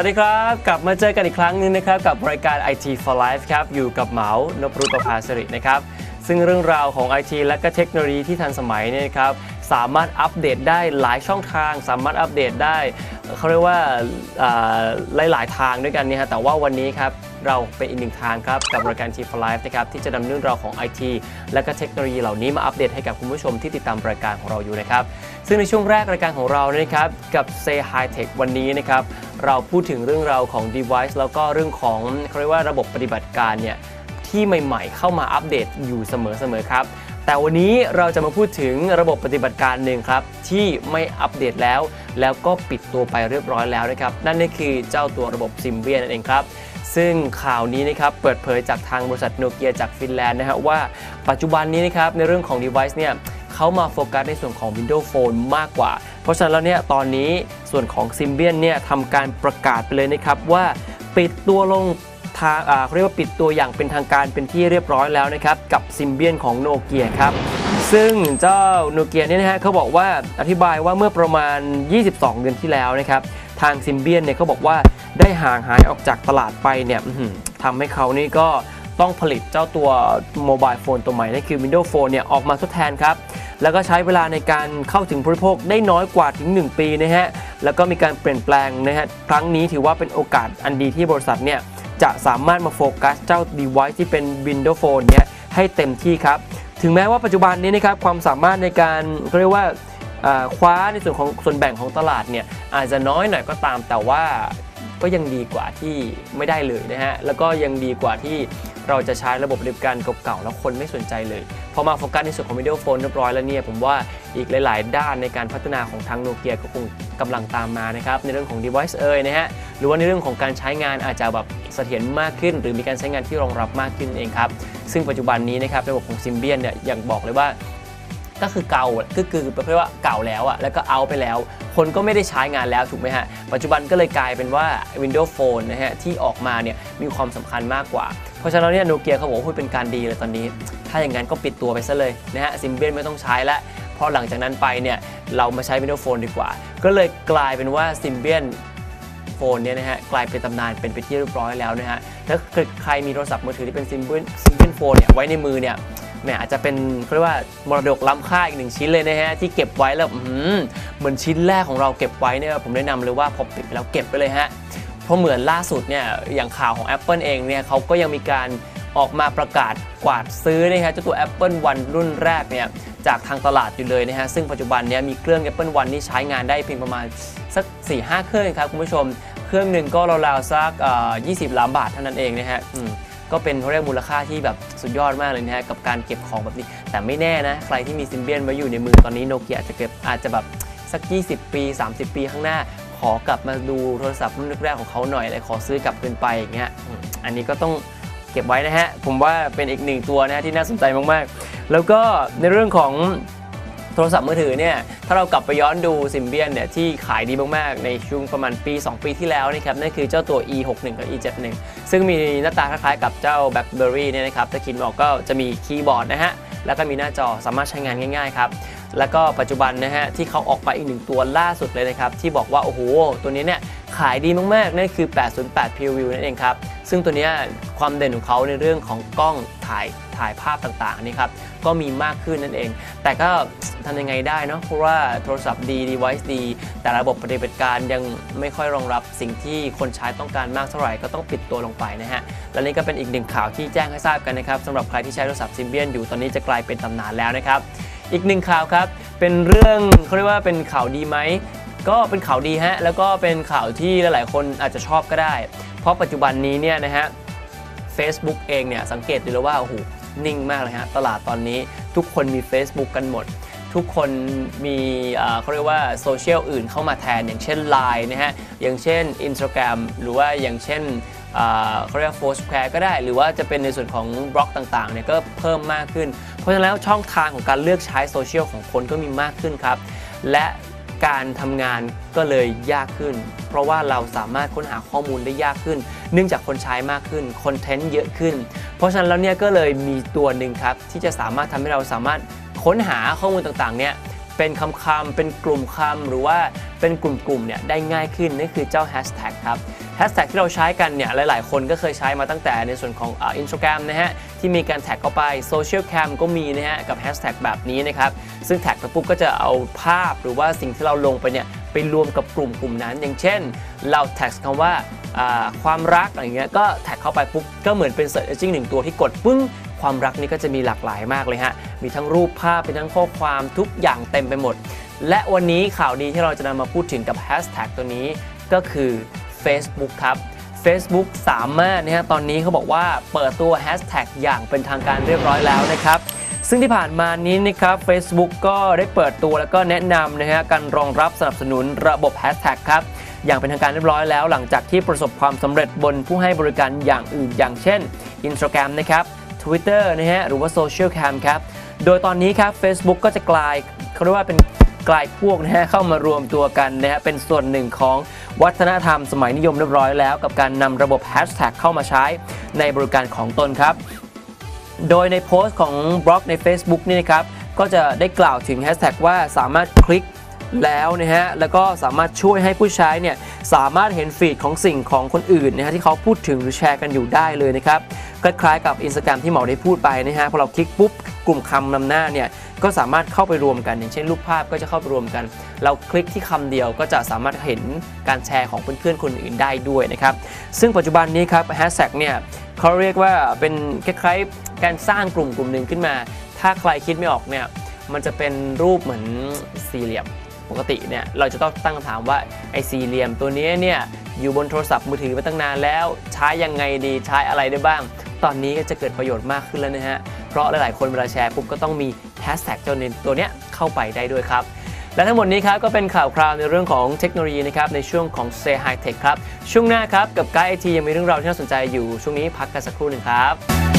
สวัสดีครับ กลับมาเจอกันอีกครั้งหนึงนะครับ กับรายการ IT for Life ครับ อยู่กับเหมานพรุตระภาสิรินะครับ ซึ่งเรื่องราวของ IT และก็เทคโนโลยีที่ทันสมัยเนี่ยครับสามารถอัปเดตได้หลายช่องทาง สามารถอัปเดตได้เขาเรียกว่าอ่าหลาย ๆ ทางด้วยกันเนี่ยฮะแต่ว่าวันนี้ครับเราเป็นอีกหนึ่งทางครับ กับรายการ T for Life นะครับที่จะนำเรื่องราวของ IT และก็เทคโนโลยีเหล่านี้มาอัปเดตให้กับคุณผู้ชมที่ติดตามรายการของเราอยู่นะครับ ซึ่งในช่วงแรกรายการของเรานะครับกับ Say High Tech วันนี้นะครับ เราพูดถึงเรื่องราวของ device แล้วก็เรื่องของเขาเรียกว่าระบบปฏิบัติการเนี่ยที่ใหม่ๆ เข้ามาอัปเดตอยู่เสมอๆครับ แต่วันนี้เราจะมาพูดถึงระบบปฏิบัติการหนึ่งครับ ที่ไม่อัปเดตแล้ว แล้วก็ปิดตัวไปเรียบร้อยแล้วนะครับ นั่นก็คือเจ้าตัวระบบซิมเบียนั่นเองครับ ซึ่งข่าวนี้นะครับเปิดเผยจากทางบริษัทโนเกียจากฟินแลนด์นะฮะว่าปัจจุบันนี้นะครับในเรื่องของ device เนี่ยเขามาโฟกัสในส่วนของ Windows Phone มากกว่า ราะฉะนั้นแล้วเนี่ยตอนนี้ส่วนของ Symbian เนี่ยทำการประกาศไปเลยนะครับว่าปิดตัวลงทางเขาเรียกว่าปิดตัวอย่างเป็นทางการเป็นที่เรียบร้อยแล้วนะครับกับซิมเบียนของโนเกียครับซึ่งเจ้าโนเกียเนี่ยนะฮะเขาบอกว่าอธิบายว่าเมื่อประมาณ 22 เดือนที่แล้วนะครับทางซิมเบียนเนี่ยเขาบอกว่าได้ห่างหายออกจากตลาดไปเนี่ยทำให้เขานี่ก็ ต้องผลิตเจ้าตัวโมบายโฟนตัวใหม่นั่นคือ Windows Phone เนี่ยออกมาทดแทนครับ แล้วก็ใช้เวลาในการเข้าถึงผู้บริโภคได้น้อยกว่าถึง 1 ปีนะฮะ แล้วก็มีการเปลี่ยนแปลงนะฮะ ครั้งนี้ถือว่าเป็นโอกาสอันดีที่บริษัทเนี่ยจะสามารถมาโฟกัสเจ้า device ที่เป็น Windows Phone เนี่ยให้เต็มที่ครับ ถึงแม้ว่าปัจจุบันนี้นะครับความสามารถในการเรียกว่าคว้าในส่วนของส่วนแบ่งของตลาดเนี่ยอาจจะน้อยหน่อยก็ตามแต่ว่าก็ยังดีกว่าที่ไม่ได้เลยนะฮะ แล้วก็ยังดีกว่าที่ เราจะใช้ระบบบริการเก่าๆแล้วคนไม่สนใจเลย พอมาโฟกัสในส่วนของ Video Phone เรียบร้อยแล้วเนี่ยผมว่าอีกหลาย ๆ ด้านในการพัฒนาของทางโนเกียก็คงกำลังตามมานะครับในเรื่องของ device เอ่ยนะฮะหรือว่าในเรื่องของการใช้งานอาจจะแบบเสถียรมากขึ้น หรือมีการใช้งานที่รองรับมากขึ้นเองครับซึ่งปัจจุบันนี้นะครับระบบของซิมเบียนเนี่ยอย่างบอกเลยว่า ก็คือเก่าก็คือประเภทว่าเก่าแล้วอะแล้วก็เอาไปแล้ว คนก็ไม่ได้ใช้งานแล้วถูกไหมฮะ ปัจจุบันก็เลยกลายเป็นว่า Windows Phone นะฮะที่ออกมาเนี่ยมีความสำคัญมากกว่า เพราะฉะนั้นเนี่ยโนเกียเขาบอกว่าพูดเป็นการดีเลยตอนนี้ ถ้าอย่างนั้นก็ปิดตัวไปซะเลยนะฮะซิมเบียนไม่ต้องใช้แล้วเพราะหลังจากนั้นไปเนี่ยเรามาใช้ Windows Phone ดีกว่า ก็เลยกลายเป็นว่าซิมเบียนโฟนเนี่ยนะฮะกลายเป็นตำนานเป็นไปที่เรียบร้อยแล้วนะฮะถ้าเกิดใครมีโทรศัพท์มือถือที่เป็นซิมเบิลซิมเบิลโฟนเนี่ยไว้ในมือเนี่ย แหมอาจจะเป็นเขาเรียกว่ามรดกล้ำค่าอีกหนึ่งชิ้นเลยนะฮะที่เก็บไว้แล้วเหมือนชิ้นแรกของเราเก็บไว้เนี่ยผมแนะนำเลยว่าพอปิดไปแล้วเก็บไปเลยฮะเพราะเหมือนล่าสุดเนี่ยอย่างข่าวของ Apple เองเนี่ยเขาก็ยังมีการออกมาประกาศกวาดซื้อนะฮะเจ้าตัว Apple One รุ่นแรกเนี่ยจากทางตลาดอยู่เลยนะฮะซึ่งปัจจุบันเนี่ยมีเครื่อง Apple One นี่ใช้งานได้เพียงประมาณสัก 4-5 เครื่องครับคุณผู้ชม เครื่องหนึ่งก็ราวๆสักเอ่อ20 ล้านบาทเท่านั้นเองนะฮะ ก็เป็นเขาเรียกมูลค่าที่แบบสุดยอดมากเลยนะฮะกับการเก็บของแบบนี้ แต่ไม่แน่นะ ใครที่มีซิมเบียนไว้อยู่ในมือตอนนี้โนเกียอาจจะเก็บอาจจะแบบสัก 20 ปี 30 ปีข้างหน้า ขอกลับมาดูโทรศัพท์รุ่นแรกของเขาหน่อยเลยขอซื้อกลับคืนไปอย่างเงี้ยอันนี้ก็ต้องเก็บไว้นะฮะผมว่าเป็นอีกหนึ่งตัวนะฮะที่น่าสนใจมากๆ แล้วก็ในเรื่องของ โทรศัพท์มือถือเนี่ยถ้าเรากลับไปย้อนดูซิมเบียนเนี่ยที่ขายดีมากๆ ในช่วงประมาณปี 2 ปีที่แล้วนะครับนั่นคือเจ้าตัว E61 กับ E71 ซึ่งมีหน้าตาคล้ายๆกับเจ้า BlackBerry เนี่ยนะครับถ้าคิดออกก็จะมีคีย์บอร์ดนะฮะแล้วก็มีหน้าจอสามารถใช้งานง่ายๆครับแล้วก็ปัจจุบันนะฮะที่เขาออกไปอีกหนึ่งตัวล่าสุดเลยนะครับ ที่บอกว่าโอ้โห ตัวนี้เนี่ยขายดีมากๆ นั่นคือ 808 PureView นั่นเองครับ ซึ่งตัวนี้ความเด่นของเขาในเรื่องของกล้องถ่าย ถ่ายภาพต่างๆนี่ครับก็มีมากขึ้นนั่นเอง แต่ก็ทำยังไงได้เนาะเพราะว่าโทรศัพท์ดี device ดี แต่ระบบปฏิบัติการยังไม่ค่อยรองรับสิ่งที่คนใช้ต้องการมากเท่าไหร่ก็ต้องปิดตัวลงไปนะฮะและนี่ก็เป็นอีกหนึ่งข่าวที่แจ้งให้ทราบกันนะครับสำหรับใครที่ใช้โทรศัพท์ซิมเบียนอยู่ตอนนี้จะกลายเป็นตำนานแล้วนะครับอีกหนึ่งข่าวครับเป็นเรื่องเขาเรียกว่าเป็นข่าวดีไหมก็เป็นข่าวดีฮะแล้วก็เป็นข่าวที่หลาย ๆ คนอาจจะชอบก็ได้ เพราะปัจจุบันนี้เนี่ยนะฮะ Facebook เองเนี่ยสังเกตดูแล้วว่าโอ้โห นิ่งมากเลยฮะตลาดตอนนี้ทุกคนมี Facebook กันหมด ทุกคนมีเขาเรียกว่าโซเชียลอื่นเข้ามาแทน อย่างเช่น Line นะฮะอย่างเช่น Instagram หรือว่าอย่างเช่นเขาเรียกว่า Foursquare ก็ได้ หรือว่าจะเป็นในส่วนของบล็อกต่างๆเนี่ยก็เพิ่มมากขึ้น เพราะฉะนั้นแล้วช่องทางของการเลือกใช้โซเชียลของคนก็มีมากขึ้นครับ และ การทำงานก็เลยยากขึ้น เพราะว่าเราสามารถค้นหาข้อมูลได้ยากขึ้น เนื่องจากคนใช้มากขึ้นคอนเทนต์เยอะขึ้น เพราะฉะนั้นแล้วเนี่ยก็เลยมีตัวหนึ่งครับ ที่จะสามารถทำให้เราสามารถค้นหาข้อมูลต่างๆเนี่ยเป็นคำคำเป็นกลุ่มคำหรือว่าเป็นกลุ่มๆเนี่ยได้ง่ายขึ้นนั่นคือเจ้าแฮชแท็กครับ ฮชแท็กที่เราใช้กันเนี่ยหลายๆ คนก็เคยใช้มาตั้งแต่ในส่วนของอินสตาแกรมนะฮะที่มีการแท็กเข้าไปโซเชียลแคมก็มีนะฮะกับแฮชแท็กแบบนี้นะครับซึ่งแท็กไปปุ๊บก็จะเอาภาพหรือว่าสิ่งที่เราลงไปเนี่ยไปรวมกับกลุ่มกลุ่มนั้น อย่างเช่น เราแท็กคำว่าอ่าความรักอะไรเงี้ยก็แท็กเข้าไปปุ๊บก็เหมือนเป็น search engine หนึ่งตัวที่กดปึ้งความรักนี่ก็จะมีหลากหลายมากเลยฮะ มีทั้งรูปภาพมีทั้งข้อความทุกอย่างเต็มไปหมด และวันนี้ข่าวดีที่เราจะนำมาพูดถึงกับแฮชแท็กตัวนี้ก็คือ Facebook ครับ Facebook สามารถนะฮะตอนนี้เขาบอกว่าเปิดตัวแฮชแท็กอย่างเป็นทางการเรียบร้อยแล้วนะครับ ซึ่งที่ผ่านมานี้นะครับ Facebook ก็ได้เปิดตัวแล้วก็แนะนำนะฮะการรองรับสนับสนุนระบบแฮชแท็กครับอย่างเป็นทางการเรียบร้อยแล้วหลังจากที่ประสบความสำเร็จบนผู้ให้บริการอย่างอื่นอย่างเช่น Instagram นะครับ Twitter นะฮะหรือว่า Social Cam ครับ โดยตอนนี้ครับ Facebook ก็จะกลายเขาเรียกว่าเป็น กลายพวกนะฮะเข้ามารวมตัวกันนะฮะเป็นส่วนหนึ่งของวัฒนธรรมสมัยนิยมเรียบร้อยแล้ว กับการนำระบบแฮชแท็กเข้ามาใช้ในบริการของตนครับ โดยในโพสต์ของบล็อกใน Facebook นี่นะครับก็จะได้กล่าวถึงแฮชแท็กว่าสามารถคลิก แล้วนะฮะแล้วก็สามารถช่วยให้ผู้ใช้เนี่ยสามารถเห็นฟีดของสิ่งของคนอื่นนะฮะที่เขาพูดถึงหรือแชร์กันอยู่ได้เลยนะครับคล้ายๆกับ Instagram ที่หมอได้พูดไปนะฮะพอเราคลิกปุ๊บกลุ่มคำนำหน้าเนี่ยก็สามารถเข้าไปรวมกัน อย่างเช่นรูปภาพก็จะเข้าไปรวมกัน เราคลิกที่คำเดียวก็จะสามารถเห็นการแชร์ของเพื่อนๆคนอื่นได้ด้วยนะครับ ซึ่งปัจจุบันนี้ครับแฮชแท็กเนี่ยเขาเรียกว่าเป็นคล้ายๆการสร้างกลุ่มกลุ่มหนึ่งขึ้นมา ถ้าใครคิดไม่ออกเนี่ยมันจะเป็นรูปเหมือนสี่เหลี่ยม ปกติเนี่ยเราจะต้องตั้งคำถามว่าไอสี่เหลี่ยมตัวนี้เนี่ยอยู่บนโทรศัพท์มือถือมาตั้งนานแล้ว ใช้ยังไงดีใช้อะไรได้บ้าง ตอนนี้ก็จะเกิดประโยชน์มากขึ้นแล้วนะฮะ เพราะหลาย ๆ คนเวลาแชร์ปุ๊บก็ต้องมีแฮชแท็กเจ้าเนตัวเนี้ยเข้าไปได้ด้วยครับและทั้งหมดนี้ครับก็เป็นข่าวคราวในเรื่องของเทคโนโลยีนะครับในช่วงของ Say High Tech ครับ ช่วงหน้าครับ กับไกด์ไอทียังมีเรื่องราวที่น่าสนใจอยู่ ช่วงนี้พักกันสักครู่หนึ่งครับ